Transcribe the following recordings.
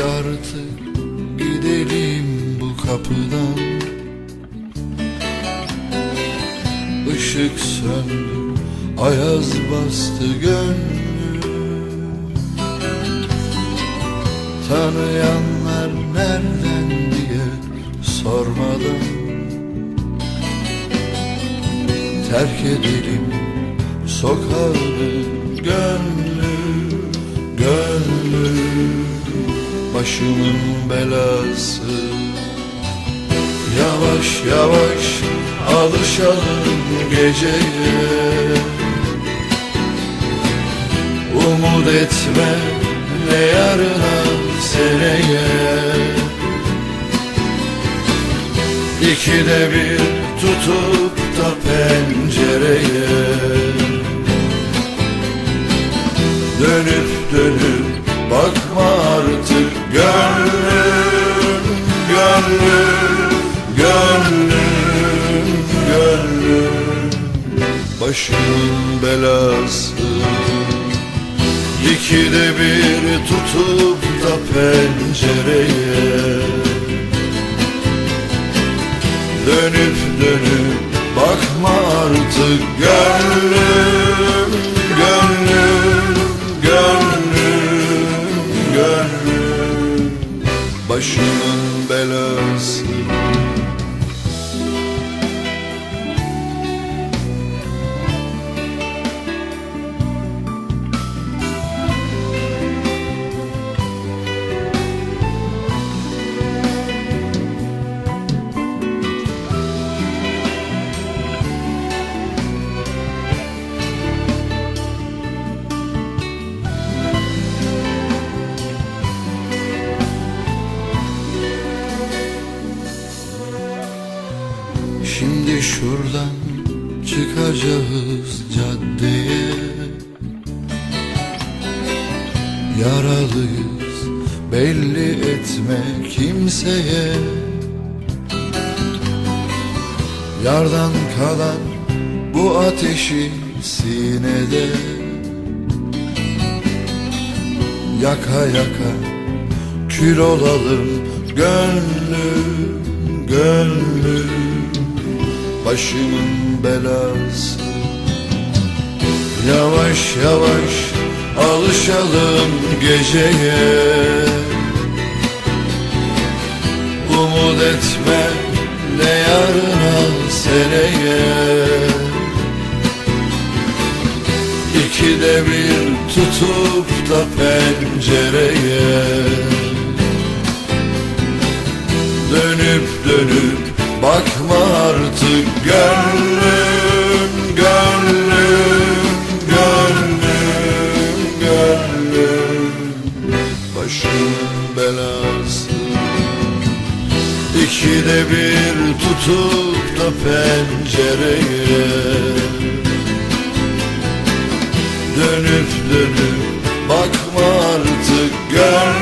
Artık gidelim bu kapıdan. Işık söndü, ayaz bastı gönlüm. Tanıyanlar nereden diye sormadan Terk edelim sokağını gönlüm, gönlüm Başımın belası. Yavaş yavaş alışalım geceye. Umut etme ne yarına seneye. İkide bir tutup da pencereye. Dönüp dönüp bakma artık gönlüm, gönlüm, gönlüm, gönlüm. Başımın belası. İkide bir tutup da pencereye. Dönüp dönüp bakma artık. Gönlüm, gönlüm, Başımın Yaralıyız belli etme kimseye. Yardan kalan bu ateşi sinede Yaka yaka kül olalım gönlüm, gönlüm başımın belası. Yavaş yavaş alışalım geceye. Umut etme ne yarına seneye. İkide bir tutup da pencereye. Dönüp dönüp bakma artık gönlüm, belası. İkide bir tutup da pencereye. Dönüp dönüp bakma artık gönlüm,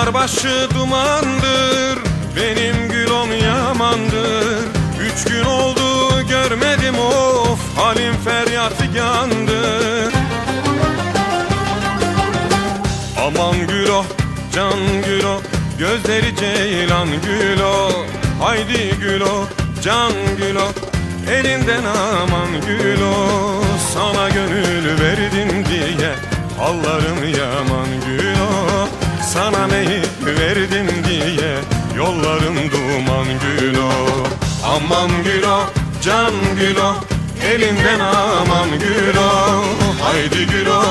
Dağlar başı dumandır Benim gülüm yamandır. Üç gün oldu görmedim o hayatı yandı Aman gülo can gülo Gözleri ceylan gülo. Haydi gülo can gülo Elinden aman gülo. Sana gönül verdim diye Hallarım yaman Sana meyil verdim diye Yollarım duman gülo. Aman gülo can gülo Elinden aman gülo. Haydi gülo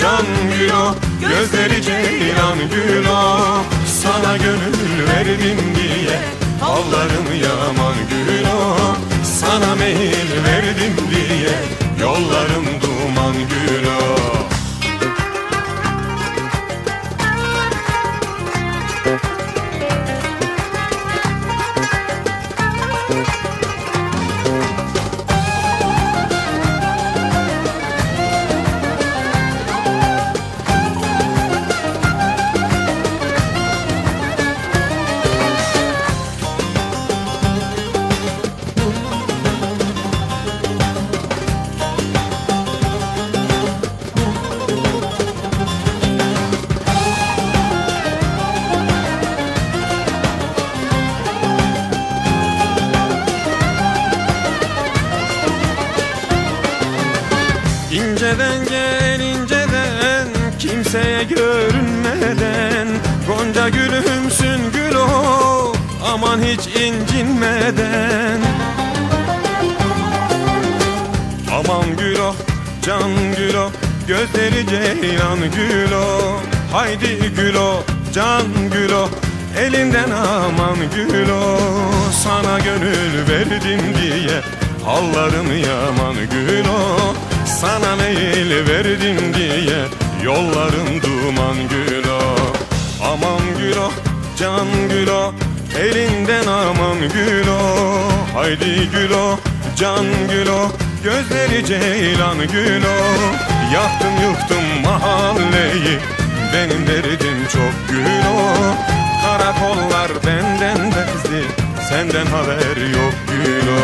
can gülo Gözleri ceylan gülo. Sana gönül verdim diye Hallarım yaman gülo. Sana meyil verdim diye Yollarım duman gülo İnceden gel inceden. Kimseye görünmeden. Gonca gülümsün gül o Aman hiç incinmeden. Aman gül o can gül o Gözleri ceylan gül o. Haydi gül o can gül o Elinden aman gül o. Sana gönül verdim diye Hallarım yaman gül o Sana meyil verdim diye Yollarım duman gül o Aman gül o can gül o Elinden aman gül o Haydi gül o can gül o Gözleri ceylan gül o Yaktım yıktım mahalleyi Benim derdim çok gül o Karakollar benden bezdi Senden haber yok gül o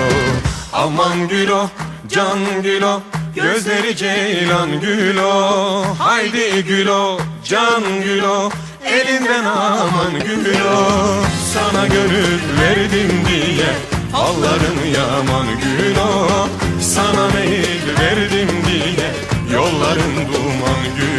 Aman gül o can gül o Gözleri ceylan gül o Haydi gül o can gül o Elinden aman gül o Sana gönül verdim diye Hallarım yaman gül o Sana meyil verdim diye Yollarım duman gül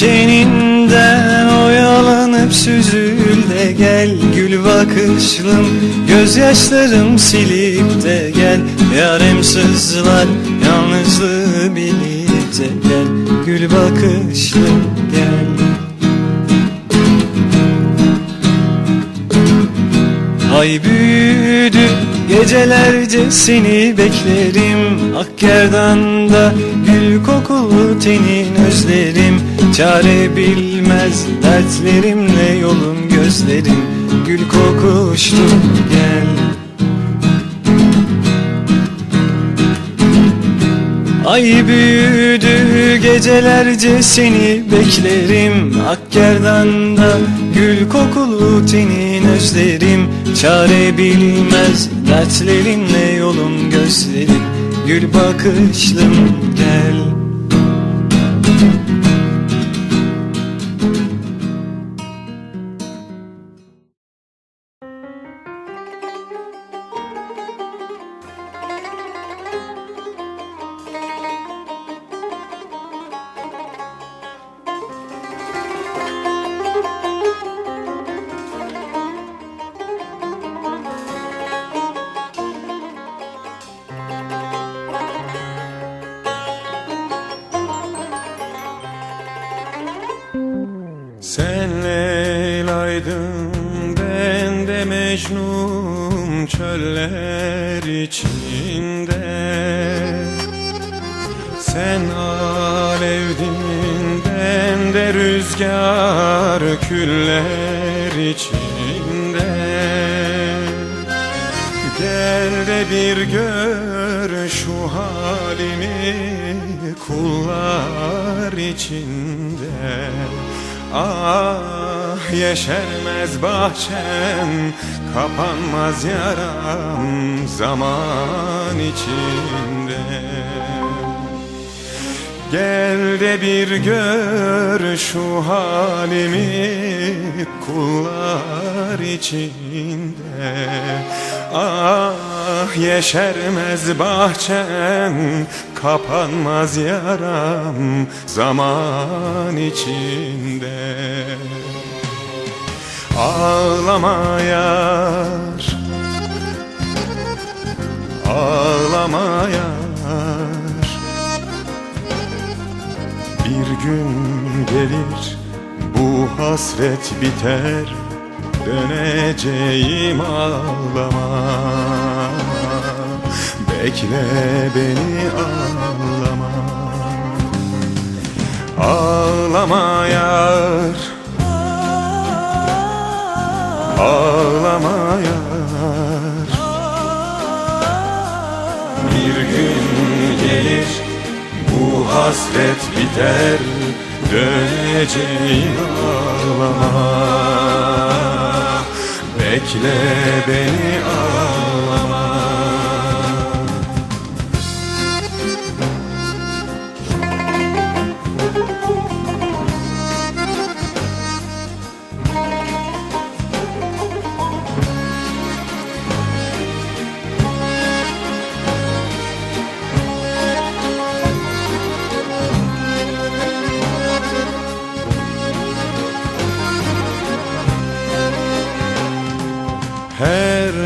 teninden oyalanıp süzül de gel. Gül bakışlım gözyaşlarım silip de gel. Yarem sızlar yalnızlığı bilip de gel. Gül bakışlım gel. Ay büyüdü gecelerce seni beklerim. Akkerdan'da gül kokulu tenin özlerim Çare bilmez dertlerimle yolum gözlerim. Gül kokuştu gel. Ay büyüdü gecelerce seni beklerim. Akkerdan'da gül kokulu tenin özlerim. Çare bilmez dertlerimle yolum gözlerim. Gül bakışlım gel de rüzgar küller içinde. Gel de bir gör şu halimi kullar içinde. Ah yeşermez bahçem kapanmaz yaram zaman içinde Gel de bir gör şu halimi kullar içinde. Ah yeşermez bahçem kapanmaz yaram zaman içinde. Ağlama yar Ağlama yar bir gün gelir bu hasret biter Döneceğim ağlama. Bekle beni ağlama. Ağlama yar. Ağlama yar hasret biter Döneceğim ağlama. Bekle beni ağlama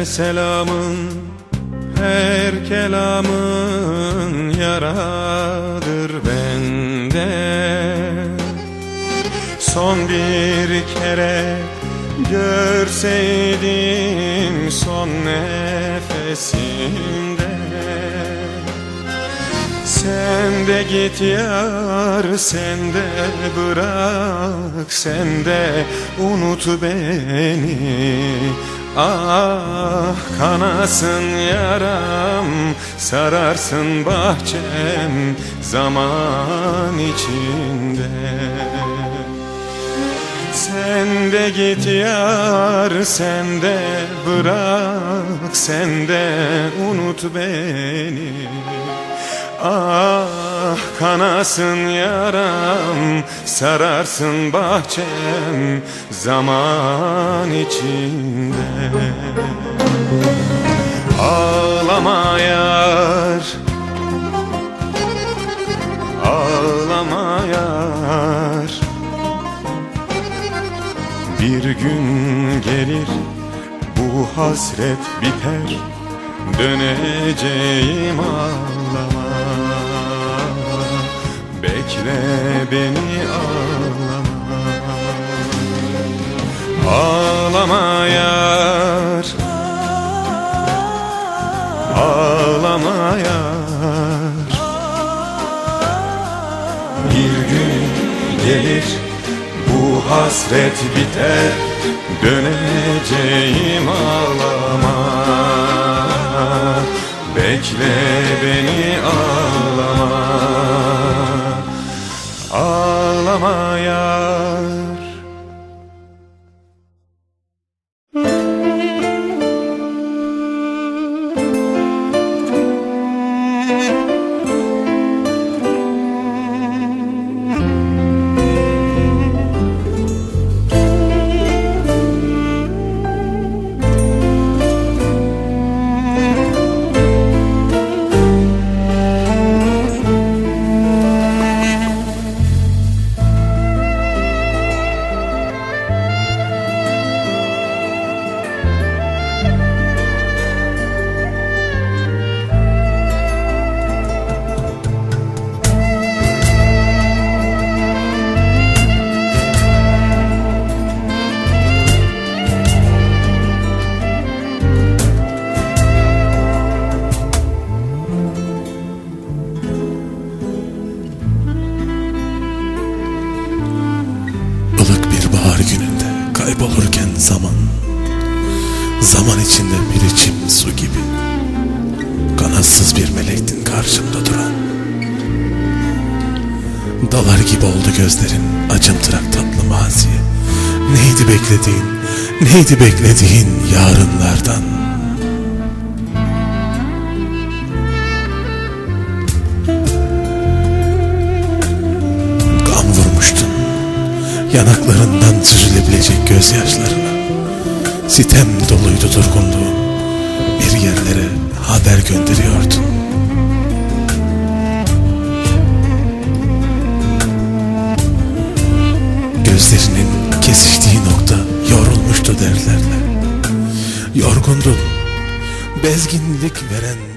Selamın, her kelamın yaradır bende. Son bir kere görseydim son nefesimde. Sen de git yar sen de bırak sen de unut beni Ah kanasın yaram sararsın bahçem zaman içinde. Sen de git yar sen de bırak sen de unut beni. Ah kanasın yaram sararsın bahçem zaman içinde. Ağlama yar Ağlama yar. Bir gün gelir bu hasret biter Döneceğim ağlama Bekle beni ağlama. Ağlama yar. Ağlama yar. Bir gün gelir bu hasret biter. Döneceğim ağlama. Bekle beni ağlama Zaman içinde bir içim su gibi. Kanatsız bir melektin karşımda duran. Dalar gibi oldu gözlerin acımtırak tatlı maziye. Neydi beklediğin, neydi beklediğin yarınlardan? Gam vurmuştun. Yanaklarından süzülebilecek gözyaşlarına Sitem doluydu durgunluğun Bir yerlere haber gönderiyordun Gözlerinin kesiştiği nokta yorulmuştu derlerle Yorgundun Bezginlik veren